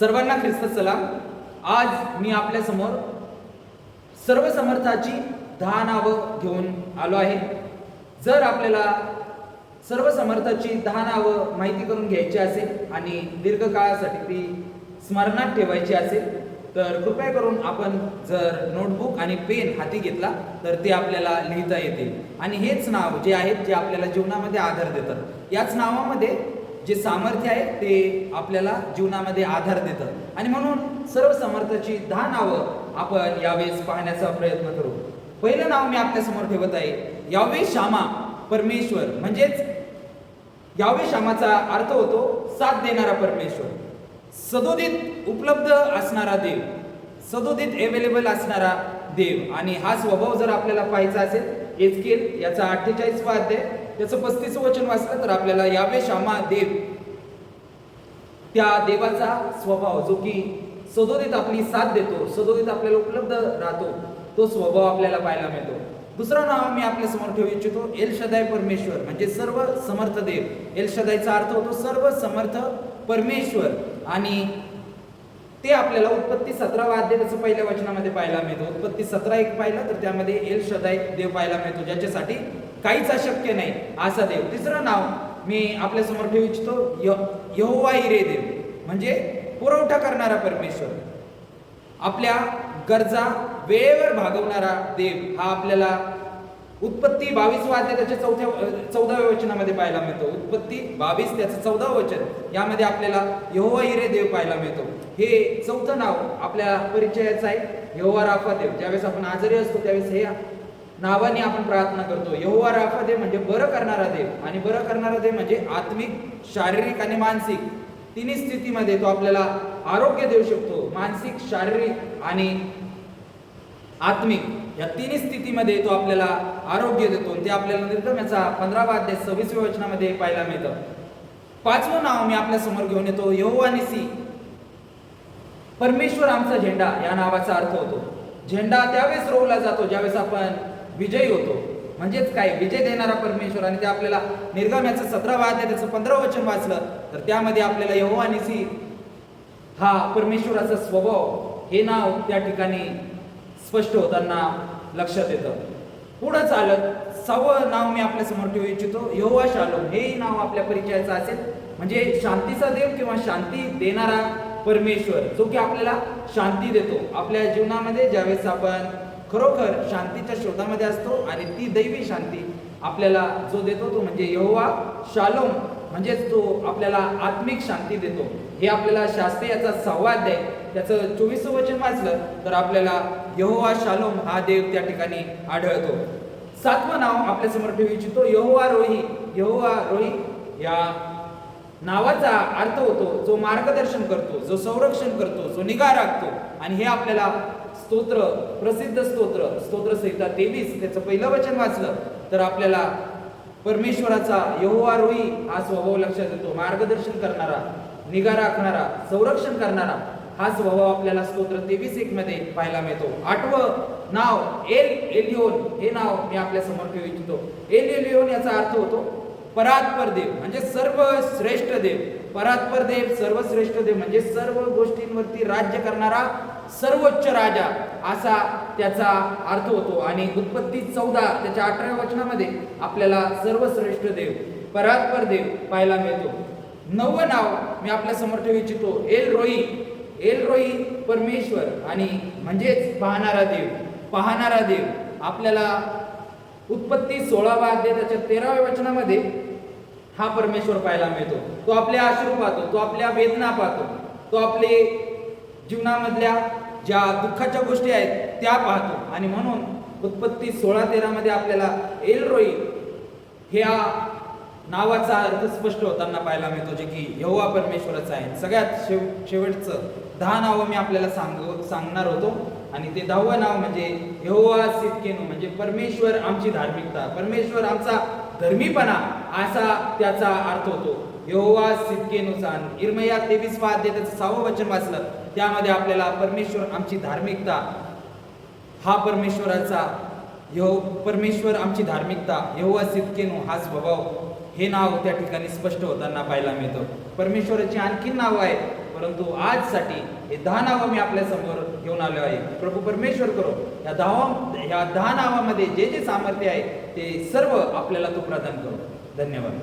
सर्वांना ख्रिस्त सलाम. आज मी आपल्यासमोर सर्व समर्थाची दहा नावं घेऊन आलो आहे. जर आपल्याला सर्व समर्थाची दहा नावं माहिती करून घ्यायची असेल आणि दीर्घकाळासाठी ती स्मरणात ठेवायची असेल तर कृपया करून आपण जर नोटबुक आणि पेन हाती घेतला तर ते आपल्याला लिहिता येतील. आणि हेच नाव जे आहेत जे आपल्याला जीवनामध्ये आधार देतात याच नावामध्ये जे सामर्थ्य आहे ते आपल्याला जीवनामध्ये आधार देतं. आणि म्हणून सर्व समर्थाची दहा नावं आपण यावेळेस पाहण्याचा प्रयत्न करू. पहिलं नाव मी आपल्यासमोर ठेवत आहे. यावे श्यामा परमेश्वर. म्हणजेच यावे श्यामाचा अर्थ होतो साथ देणारा परमेश्वर. सदोदित उपलब्ध असणारा देव. सदोदित अवेलेबल असणारा देव. आणि हा स्वभाव जर आपल्याला पाहायचा असेल एचकेल याचा अठ्ठेचाळीस अध्याय त्याचं पस्तीस वचन वाचलं तर आपल्याला यावे श्यामा देव. त्या देवाचा स्वभाव जो की सदोदित आपली साथ देतो सदोदित आपल्याला उपलब्ध राहतो तो स्वभाव आपल्याला पाहायला मिळतो. दुसरं नाव मी आपल्यासमोर ठेवू इच्छितो एल शदाय परमेश्वर म्हणजे सर्व समर्थ देव. एल शदायचा अर्थ होतो सर्व समर्थ परमेश्वर. आणि ते आपल्याला उत्पत्ती सतरा वाद्य त्याचं पहिल्या वचनामध्ये पाहायला मिळतो. उत्पत्ती सतरा एक पाहिलं तर त्यामध्ये एल शदाय देव पाहायला मिळतो ज्याच्यासाठी काहीच अशक्य नाही. असा देव. तिसरं नाव मी आपल्यासमोर ठेवू इच्छितो य- यहोवा हिरे देव. म्हणजे पुरवठा करणारा परमेश्वर. आपल्या गरजा वेळेवर भागवणारा देव हा आपल्याला उत्पत्ती बावीस वाद्य त्याच्या चौथ्या चौदाव्या वचनामध्ये पाहायला मिळतो. उत्पत्ती बावीस त्याचं चौदावं वचन यामध्ये आपल्याला यहोवा हिरे देव पाहायला मिळतो. हे चौथं नाव आपल्या परिचयाचं आहे. यहोवा राफा देव. ज्यावेळेस आपण आजारी असतो त्यावेळेस हे नावाने आपण प्रार्थना करतो. यहोवा राफा देव म्हणजे बरं करणारा देव आणि बरं करणारा देव म्हणजे आत्मिक शारीरिक आणि मानसिक. तिन्ही स्थितीमध्ये तो आपल्याला आरोग्य देऊ शकतो. मानसिक शारीरिक आणि आत्मिक या तिन्ही स्थितीमध्ये तो आपल्याला आरोग्य देतो. ते आपल्याला निर्गम्याचा पंधरावा अध्याय सव्वीसव्या वचनामध्ये पाहायला मिळतं. पाचवं नाव मी आपल्यासमोर घेऊन येतो. यहोवा निसी. परमेश्वर आमचा झेंडा या नावाचा अर्थ होतो. झेंडा त्यावेळेस रोवला जातो ज्यावेळेस आपण विजयी होतो. म्हणजेच काय? विजय देणारा परमेश्वर आणि ते आपल्याला निर्गम्याचं सतरा वाद त्याचं पंधरा वचन वाचलं तर त्यामध्ये आपल्याला यहोवा निसी हा परमेश्वराचा स्वभाव हे नाव त्या ठिकाणी स्पष्ट होताना लक्षात येतं. पुढं चालत सहावं नाव मी आपल्यासमोर ठेवू इच्छितो. यहोवा शालोम हेही नाव आपल्या परिचयाचं असेल. म्हणजे शांतीचा देव किंवा शांती देणारा परमेश्वर जो की आपल्याला शांती देतो. आपल्या जीवनामध्ये ज्यावेळेस आपण खरोखर शांतीच्या शोधामध्ये असतो आणि ती दैवी शांती आपल्याला जो देतो तो म्हणजे यहोवा शालोम म्हणजेच तो आपल्याला आत्मिक शांती देतो. हे आपल्याला शास्त्री याचा सहावा अध्याय त्याचं चोवीस वचन वाचलं तर आपल्याला यहोवा शालोम हा देव त्या ठिकाणी आढळतो. सातवं नाव आपल्यासमोर ठेवू इच्छितो यहोवा रोही यहोवा रोही या नावाचा अर्थ होतो जो मार्गदर्शन करतो जो संरक्षण करतो जो निगा राखतो. आणि हे आपल्याला स्तोत्र प्रसिद्ध स्तोत्र स्तोत्र संहिता तेवीस त्याचं पहिलं वचन वाचलं तर आपल्याला परमेश्वराचा यहोवा रोही हा स्वभाव लक्षात येतो. मार्गदर्शन करणारा निगा राखणारा संरक्षण करणारा हा स्वभाव आपल्याला स्तोत्र तेवीस एक मध्ये पाहायला मिळतो. आठवं नाव एल एलिओन. हे नाव मी आपल्यासमोर ठेवू इच्छितो. एल एलिओन याचा अर्थ होतो परात्पर देव म्हणजे सर्व श्रेष्ठ देव. परात्पर देव सर्वश्रेष्ठ देव म्हणजे सर्व गोष्टींवरती राज्य करणारा सर्वोच्च राजा असा त्याचा अर्थ होतो. आणि उत्पत्ती चौदा त्याच्या अठराव्या वचनामध्ये आपल्याला सर्वश्रेष्ठ देव परात्पर देव पाहायला मिळतो. नवं नाव मी आपल्यासमोर ठेवू इच्छितो. एल रोई एल रोई परमेश्वर आणि म्हणजेच पाहणारा देव पाहणारा देव. आपल्याला उत्पत्ती सोळावा अध्याय त्याच्या तेराव्या वचनामध्ये हा परमेश्वर पाहायला मिळतो. तो आपल्या आश्रू पाहतो तो आपल्या वेदना पाहतो तो आपले जीवनामधल्या ज्या दुःखाच्या गोष्टी आहेत त्या पाहतो. आणि म्हणून उत्पत्ती सोळा तेरामध्ये आपल्याला एल रोई ह्या नावाचा अर्थ स्पष्ट होताना पाहायला मिळतो जे की यहोवा परमेश्वराचा आहे. सगळ्यात शेव शेवटचं दहा नावं मी आपल्याला सांग सांगणार होतो. आणि ते दहावं नाव म्हणजे यहोवा सिद्धकेनू म्हणजे परमेश्वर आमची धार्मिकता. परमेश्वर आमचा धर्मीपणा असा त्याचा अर्थ होतो. यहोवा सिद्धकेनूचा इरमया तेवीस वाद्य त्याचं सहावं वचन वाचलं. त्यामध्ये आपल्याला परमेश्वर आमची धार्मिकता हा परमेश्वराचा यहो परमेश्वर आमची धार्मिकता यहोवा सिद्धकेनू हा स्वभाव हे नाव त्या ठिकाणी स्पष्ट होताना पाहायला मिळतं. परमेश्वराची आणखी नाव आहे परंतु आजसाठी हे दहा नावं मी आपल्यासमोर घेऊन आलो आहे. प्रभू परमेश्वर करो. या दहा ह्या दहा नावामध्ये जे जे सामर्थ्य आहे ते सर्व आपल्याला तो प्रदान करो. धन्यवाद.